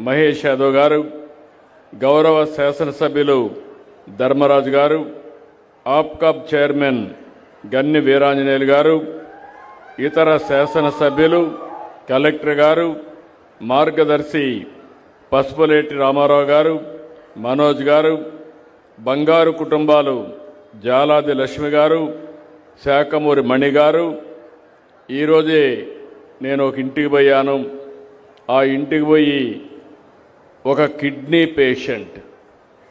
మహేష్ యాదవ్ గారు గౌరవ శాసనసభ్యులు ధర్మరాజు గారు ఆప్కాబ్ చైర్మన్ గన్ని వీరాంజనేయులు గారు ఇతర శాసనసభ్యులు కలెక్టర్ గారు మార్గదర్శి పసుపులేటి రామారావు గారు మనోజ్ గారు బంగారు కుటుంబాలు జాలాది లక్ష్మి గారు శాఖమూరి మణి గారు. ఈరోజే నేను ఒక ఇంటికి పోయాను. ఆ ఇంటికి పోయి ఒక కిడ్నీ పేషెంట్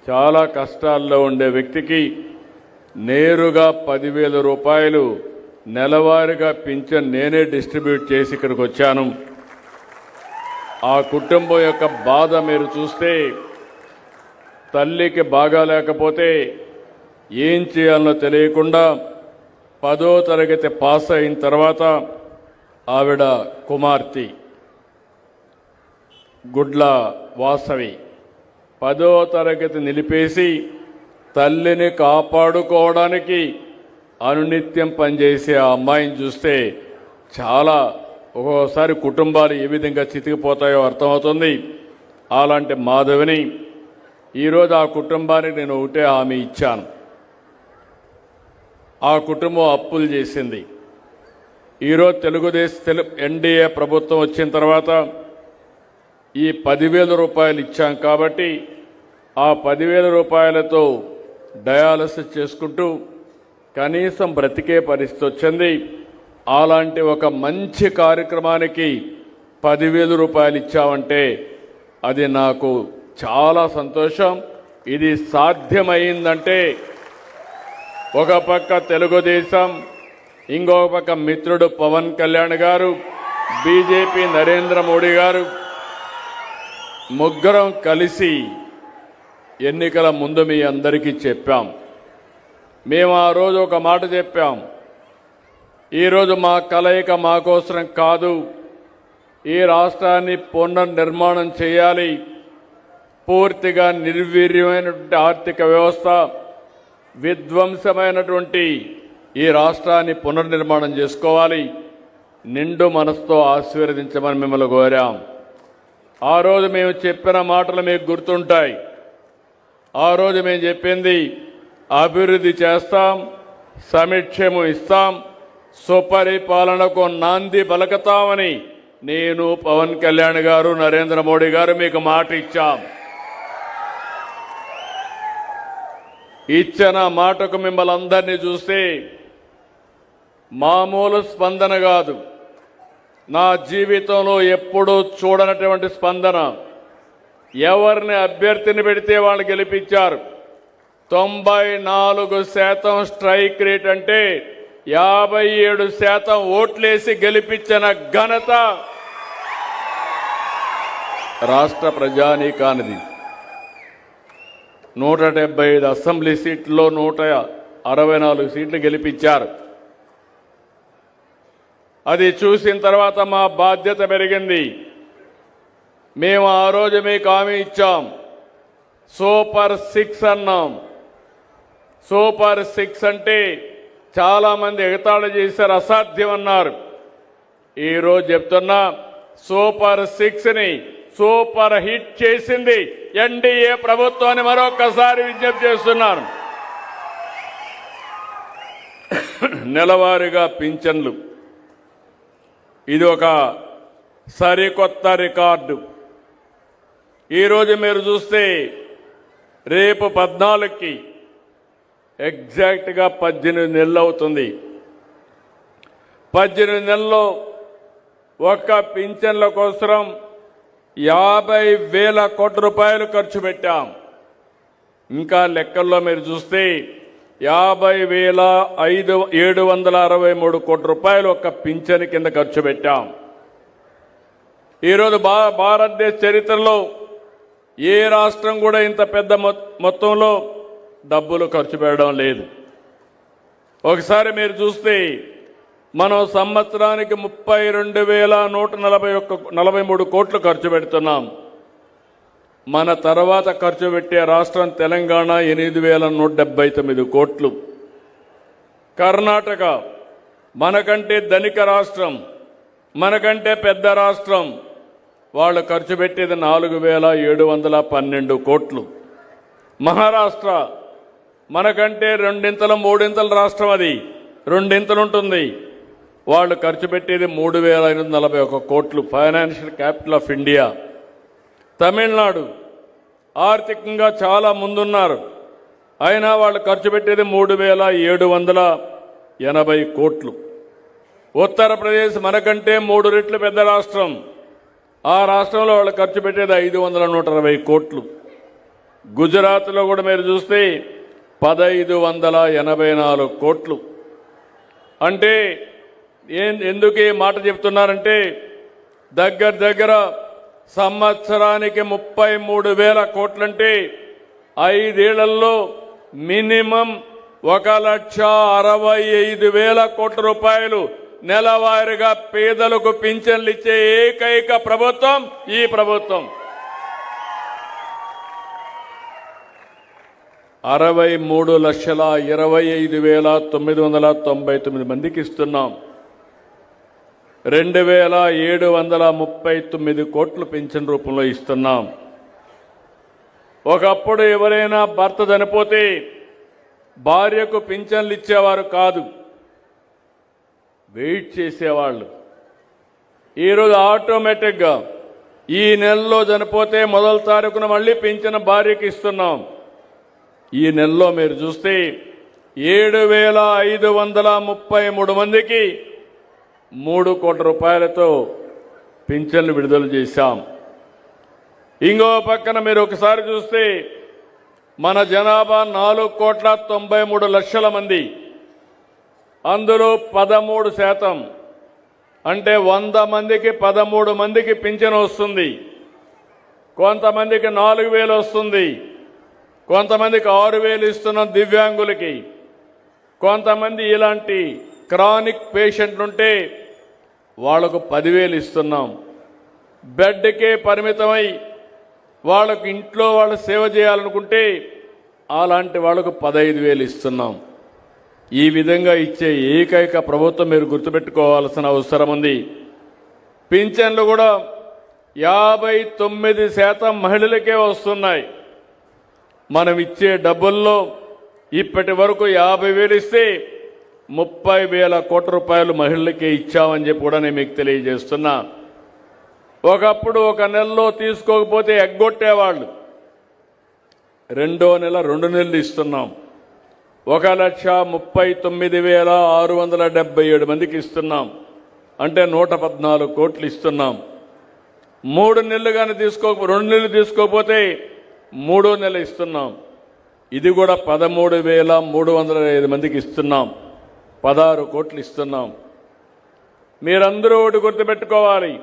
చాలా కష్టాల్లో ఉండే వ్యక్తికి నేరుగా పదివేల రూపాయలు నెలవారీగా పింఛన్ నేనే డిస్ట్రిబ్యూట్ చేసి ఇక్కడికి వచ్చాను. ఆ కుటుంబం యొక్క బాధ మీరు చూస్తే తల్లికి బాగా లేకపోతే ఏం చేయాలో తెలియకుండా పదో తరగతి పాస్ అయిన తర్వాత ఆవిడ కుమార్తె గుడ్ల వాసవి. పదో తరగతి నిలిపేసి తల్లిని కాపాడుకోవడానికి అనునిత్యం పనిచేసే ఆ అమ్మాయిని చూస్తే చాలా ఒక్కోసారి కుటుంబాలు ఏ విధంగా చితికిపోతాయో అర్థమవుతుంది. అలాంటి మాధవిని ఈరోజు ఆ కుటుంబానికి నేను ఒకటే హామీ ఇచ్చాను. ఆ కుటుంబం అప్పులు చేసింది. ఈరోజు తెలుగుదేశం తెలు ఎన్డీఏ ప్రభుత్వం వచ్చిన తర్వాత ఈ పదివేల రూపాయలు ఇచ్చాం కాబట్టి ఆ పదివేల రూపాయలతో డయాలసిస్ చేసుకుంటూ కనీసం బ్రతికే పరిస్థితి వచ్చింది. అలాంటి ఒక మంచి కార్యక్రమానికి పదివేల రూపాయలు ఇచ్చామంటే అది నాకు చాలా సంతోషం. ఇది సాధ్యమైందంటే ఒక పక్క తెలుగుదేశం ఇంకొక పక్క మిత్రుడు పవన్ కళ్యాణ్ గారు బీజేపీ నరేంద్ర మోడీ గారు ముగ్గురం కలిసి ఎన్నికల ముందు మీ అందరికీ చెప్పాం. మేము ఆ రోజు ఒక మాట చెప్పాం. ఈరోజు మా కలయిక మా కోసం కాదు. ఈ రాష్ట్రాన్ని పునర్నిర్మాణం చేయాలి. పూర్తిగా నిర్వీర్యమైనటువంటి ఆర్థిక వ్యవస్థ విధ్వంసమైనటువంటి ఈ రాష్ట్రాన్ని పునర్నిర్మాణం చేసుకోవాలి. నిండు మనసుతో ఆశీర్వదించమని మిమ్మల్ని కోరాం. ఆ రోజు మేము చెప్పిన మాటలు మీకు గుర్తుంటాయి. ఆ రోజు మేము చెప్పింది అభివృద్ధి చేస్తాం సమీక్షము ఇస్తాం సుపరిపాలనకు నాంది పలకతామని నేను పవన్ కళ్యాణ్ గారు నరేంద్ర మోడీ గారు మీకు మాట ఇచ్చాం. ఇచ్చిన మాటకు మిమ్మల్ని అందరినీ చూస్తే మామూలు స్పందన కాదు. నా జీవితంలో ఎప్పుడూ చూడనటువంటి స్పందన. ఎవరిని అభ్యర్థిని పెడితే వాళ్ళు గెలిపించారు? తొంభై నాలుగు శాతం స్ట్రైక్ రేట్ అంటే యాభై ఏడు శాతం ఓట్లేసి గెలిపించిన ఘనత రాష్ట్ర ప్రజానీకానిది. నూట డెబ్బై ఐదు అసెంబ్లీ సీట్లలో నూట అరవై నాలుగు సీట్లు గెలిపించారు. అది చూసిన తర్వాత మా బాధ్యత పెరిగింది. మేము ఆ రోజు మీకు హామీ ఇచ్చాం. సూపర్ సిక్స్ అన్నాం. సూపర్ సిక్స్ అంటే చాలామంది ఎగతాళి చేశారు అసాధ్యం అన్నారు. ఈరోజు చెప్తున్నా సూపర్ సిక్స్ని సూపర్ హిట్ చేసింది ఎన్డీఏ ప్రభుత్వాన్ని మరొకసారి విజ్ఞప్తి చేస్తున్నాను. నెలవారీగా పింఛన్లు. ఇది ఒక సరికొత్త రికార్డు. ఈరోజు మీరు చూస్తే రేపు పద్నాలుగుకి ఎగ్జాక్ట్గా పద్దెనిమిది నెలలు అవుతుంది. పద్దెనిమిది నెలల్లో ఒక్క పింఛన్ల కోసం యాభై వేల కోట్ల రూపాయలు ఖర్చు పెట్టాం. ఇంకా లెక్కల్లో మీరు చూస్తే యాభై వేల ఐదు ఏడు వందల అరవై మూడు కోట్ల రూపాయలు ఒక్క పింఛన్ కింద ఖర్చు పెట్టాం. ఈరోజు భా భారతదేశ చరిత్రలో ఏ రాష్ట్రం కూడా ఇంత పెద్ద మొ- మొత్తంలో డబ్బులు ఖర్చు పెట్టడం లేదు. ఒకసారి మీరు చూస్తే మనం సంవత్సరానికి ముప్పై రెండు వేల నూట నలభై ఒక్క నలభై మూడు కోట్లు ఖర్చు పెడుతున్నాం. మన తర్వాత ఖర్చు పెట్టే రాష్ట్రం తెలంగాణ ఎనిమిది వేల నూట డెబ్బై తొమ్మిది కోట్లు. కర్ణాటక మనకంటే ధనిక రాష్ట్రం మనకంటే పెద్ద రాష్ట్రం వాళ్ళు ఖర్చు పెట్టేది నాలుగు వేల ఏడు వందల పన్నెండు కోట్లు. మహారాష్ట్ర మనకంటే రెండింతల మూడింతల రాష్ట్రం అది. రెండింతలు ఉంటుంది. వాళ్ళు ఖర్చు పెట్టేది మూడు వేల ఐదు నలభై ఒక కోట్లు. Financial capital of India. Tamil Nadu ఆర్థికంగా చాలా ముందున్నారు. అయినా వాళ్ళు ఖర్చు పెట్టేది మూడు వేల ఏడు వందల ఎనభై కోట్లు. ఉత్తరప్రదేశ్ మనకంటే మూడు రెట్లు పెద్ద రాష్ట్రం. ఆ రాష్ట్రంలో వాళ్ళు ఖర్చు పెట్టేది ఐదు వందల నూట అరవై కోట్లు. గుజరాత్లో కూడా మీరు చూస్తే పదైదు వందల ఎనభై నాలుగు కోట్లు. అంటే ఏం ఎందుకు ఈ మాట చెప్తున్నారంటే దగ్గర దగ్గర సంవత్సరానికి ముప్పై మూడు వేల కోట్లంటే ఐదేళ్ళలో మినిమం ఒక లక్ష అరవై ఐదు వేల కోట్ల రూపాయలు నెలవారీగా పేదలకు పింఛన్లు ఇచ్చే ఏకైక ప్రభుత్వం ఈ ప్రభుత్వం. అరవై మూడు లక్షల ఇరవై ఐదు వేల తొమ్మిది వందల తొంభై తొమ్మిది మందికి ఇస్తున్నాం. రెండు వేల ఏడు వందల ముప్పై తొమ్మిది కోట్లు పెన్షన్ రూపంలో ఇస్తున్నాం. ఒకప్పుడు ఎవరైనా భర్త చనిపోతే భార్యకు పింఛన్లు ఇచ్చేవారు కాదు. వెయిట్ చేసేవాళ్ళు. ఈరోజు ఆటోమేటిక్గా ఈ నెలలో చనిపోతే మొదటి తారీఖున మళ్ళీ పింఛన్ భార్యకి ఇస్తున్నాం. ఈ నెలలో మీరు చూస్తే ఏడు వేల ఐదు వందల ముప్పై మూడు మందికి మూడు కోట్ల రూపాయలతో పింఛన్లు విడుదల చేశాం. ఇంకో పక్కన మీరు ఒకసారి చూస్తే మన జనాభా నాలుగు కోట్ల తొంభై మూడు లక్షల మంది. అందులో పదమూడు శాతం అంటే వంద మందికి పదమూడు మందికి పింఛన్ వస్తుంది. కొంతమందికి నాలుగు వేలు వస్తుంది. కొంతమందికి ఆరు వేలు ఇస్తున్నాం దివ్యాంగులకి. కొంతమంది ఇలాంటి క్రానిక్ పేషెంట్లు ఉంటే వాళ్ళకు పదివేలు ఇస్తున్నాం. బెడ్కే పరిమితమై వాళ్ళకు ఇంట్లో వాళ్ళు సేవ చేయాలనుకుంటే అలాంటి వాళ్ళకు పదహైదు వేలు ఇస్తున్నాం. ఈ విధంగా ఇచ్చే ఏకైక ప్రభుత్వం మీరు గుర్తుపెట్టుకోవాల్సిన అవసరం ఉంది. పింఛన్లు కూడా యాభై తొమ్మిది శాతం మహిళలకే వస్తున్నాయి. మనం ఇచ్చే డబ్బుల్లో ఇప్పటి వరకు యాభై వేలు ఇస్తే ముప్పై వేల కోట్ల రూపాయలు మహిళలకే ఇచ్చామని చెప్పి కూడా నేను మీకు తెలియజేస్తున్నా. ఒకప్పుడు ఒక నెలలో తీసుకోకపోతే ఎగ్గొట్టేవాళ్ళు. రెండో నెల రెండు నెలలు ఇస్తున్నాం. ఒక లక్ష ముప్పై తొమ్మిది వేల ఆరు వందల డెబ్బై ఏడు మందికి ఇస్తున్నాం. అంటే నూట పద్నాలుగు కోట్లు ఇస్తున్నాం. మూడు నెలలు కానీ తీసుకో రెండు నెలలు తీసుకోకపోతే మూడో నెల ఇస్తున్నాం. ఇది కూడా పదమూడు వేల మూడు వందల ఐదు మందికి ఇస్తున్నాం. పదహారు కోట్లు ఇస్తున్నాం. మీరందరూ ఒకటి గుర్తుపెట్టుకోవాలి.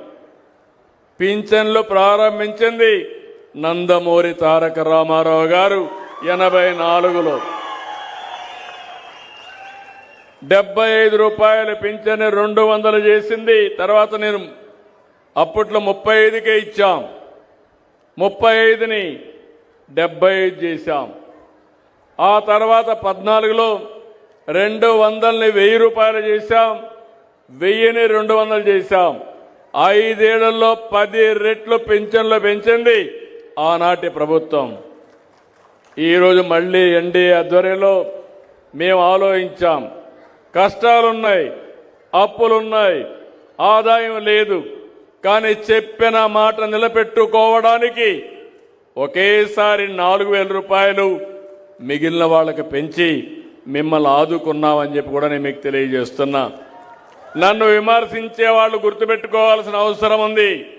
పింఛన్లు ప్రారంభించింది నందమూరి తారక రామారావు గారు ఎనభై నాలుగులో. డెబ్బై ఐదు రూపాయలు పింఛన్ రెండు వందలు చేసింది. తర్వాత నేను అప్పట్లో ముప్పై ఐదుకే ఇచ్చాం. ముప్పై ఐదుని డెబ్బై ఐదు చేశాం. ఆ తర్వాత పద్నాలుగులో రెండు వందల్ని వెయ్యి రూపాయలు చేశాం. వెయ్యిని రెండు వందలు చేశాం. ఐదేళ్ళలో పది రెట్లు పెన్షన్లు పెంచింది ఆనాటి ప్రభుత్వం. ఈరోజు మళ్ళీ ఎన్డీఏ ఆధ్వర్యంలో మేము ఆలోచించాం. కష్టాలున్నాయి అప్పులున్నాయి ఆదాయం లేదు. కానీ చెప్పిన మాట నిలబెట్టుకోవడానికి ఒకేసారి నాలుగు వేల రూపాయలు మిగిలిన వాళ్ళకి పెంచి మిమ్మల్ని ఆదుకున్నామని చెప్పి కూడా నేను మీకు తెలియజేస్తున్నా. నన్ను విమర్శించే వాళ్ళు గుర్తుపెట్టుకోవాల్సిన అవసరం ఉంది.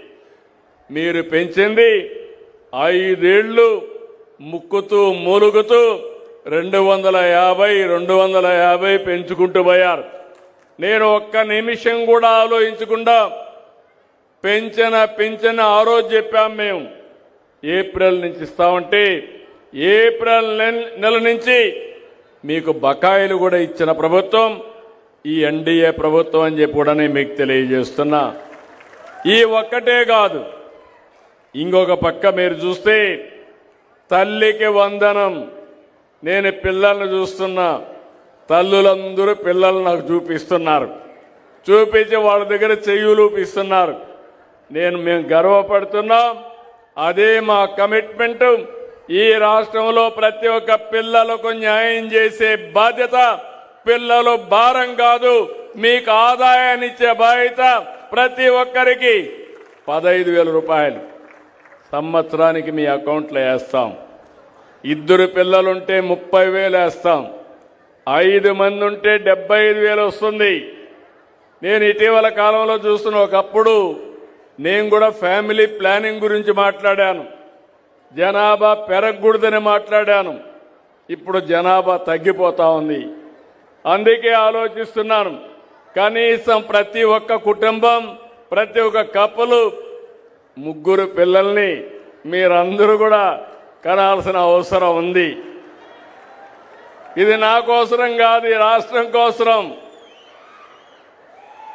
మీరు పెంచింది ఐదేళ్ళు ముక్కుతూ మూలుగుతూ రెండు వందల యాభై రెండు వందల యాభై పెంచుకుంటూ పోయారు. నేను ఒక్క నిమిషం కూడా ఆలోచించకుండా పెంచిన పెంచిన ఆ రోజు చెప్పాం మేము. ఏప్రిల్ నుంచి ఇస్తామంటే ఏప్రిల్ నెల- నెల నుంచి మీకు బకాయిలు కూడా ఇచ్చిన ప్రభుత్వం ఈ ఎన్డీఏ ప్రభుత్వం అని చెప్పి కూడా నేను మీకు తెలియజేస్తున్నా. ఈ ఒక్కటే కాదు ఇంకొక పక్క మీరు చూస్తే తల్లికి వందనం. నేను పిల్లల్ని చూస్తున్నా తల్లులందరూ పిల్లలు నాకు చూపిస్తున్నారు. చూపించి వాళ్ళ దగ్గర చెయ్యులూపిస్తున్నారు నేను మేము గర్వపడుతున్నాం అదే మా కమిట్మెంటు. ఈ రాష్ట్రంలో ప్రతి ఒక్క పిల్లలకు న్యాయం చేసే బాధ్యత పిల్లలు భారం కాదు. మీకు ఆదాయాన్ని ఇచ్చే బాధ్యత ప్రతి ఒక్కరికి. పదహైదు వేల రూపాయలు సంవత్సరానికి మీ అకౌంట్లో వేస్తాం. ఇద్దరు పిల్లలుంటే ముప్పై వేలు వేస్తాం. ఐదు మంది ఉంటే డెబ్బై ఐదు వేలు వస్తుంది. నేను ఇటీవల కాలంలో చూస్తున్న ఒకప్పుడు నేను కూడా ఫ్యామిలీ ప్లానింగ్ గురించి మాట్లాడాను. జనాభా పెరగకూడదని మాట్లాడాను. ఇప్పుడు జనాభా తగ్గిపోతా ఉంది. అందుకే ఆలోచిస్తున్నాను. కనీసం ప్రతి ఒక్క కుటుంబం ప్రతి ఒక్క కప్పులు ముగ్గురు పిల్లల్ని మీరందరూ కూడా కనాల్సిన అవసరం ఉంది. ఇది నా కోసరం కాదు ఈ రాష్ట్రం కోసరం.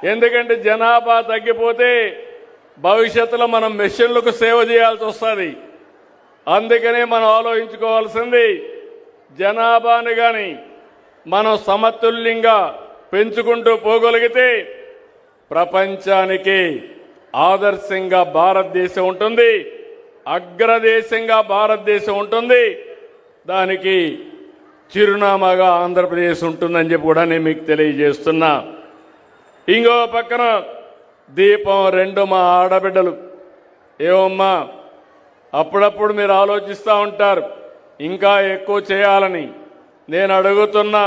ఎందుకంటే జనాభా తగ్గిపోతే భవిష్యత్తులో మనం మెషిన్లకు సేవ చేయాల్సి వస్తుంది. అందుకనే మనం ఆలోచించుకోవాల్సింది జనాభాని కానీ మనం సమతుల్యంగా పెంచుకుంటూ పోగలిగితే ప్రపంచానికి ఆదర్శంగా భారతదేశం ఉంటుంది అగ్రదేశంగా భారతదేశం ఉంటుంది దానికి చిరునామాగా ఆంధ్రప్రదేశ్ ఉంటుందని చెప్పి కూడా నేను మీకు తెలియజేస్తున్నా. ఇంకో పక్కన దీపం రెండు మా ఆడబిడ్డలు. ఏమమ్మా అప్పుడప్పుడు మీరు ఆలోచిస్తూ ఉంటారు ఇంకా ఎక్కువ చేయాలని. నేను అడుగుతున్నా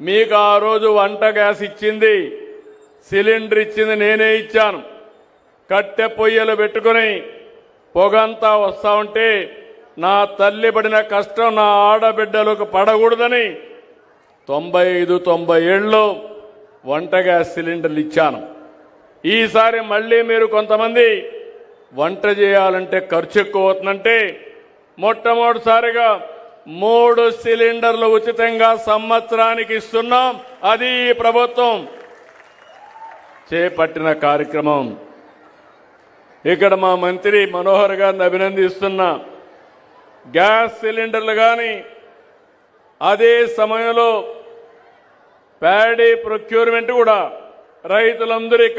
మీకు ఆ రోజు వంట గ్యాస్ ఇచ్చింది సిలిండర్ ఇచ్చింది నేనే ఇచ్చాను. కట్టె పొయ్యలు పెట్టుకుని పొగంతా వస్తూ ఉంటే నా తల్లి పడిన కష్టం నా ఆడబిడ్డలకు పడకూడదని తొంభై ఐదు తొంభై ఏళ్ళు వంట గ్యాస్ సిలిండర్లు ఇచ్చాను. ఈసారి మళ్ళీ మీరు కొంతమంది వంట చేయాలంటే ఖర్చు ఎక్కువ అవుతుందంటే మొట్టమొదటిసారిగా మూడు సిలిండర్లు ఉచితంగా సంవత్సరానికి ఇస్తున్నాం. అది ఈ ప్రభుత్వం. చేపట్టిన కార్యక్రమం. ఇక్కడ మా మంత్రి మనోహర్ గారిని అభినందిస్తున్నా. గ్యాస్ సిలిండర్లు కానీ అదే సమయంలో ప్యాడీ ప్రొక్యూర్మెంట్ కూడా రైతులందరూ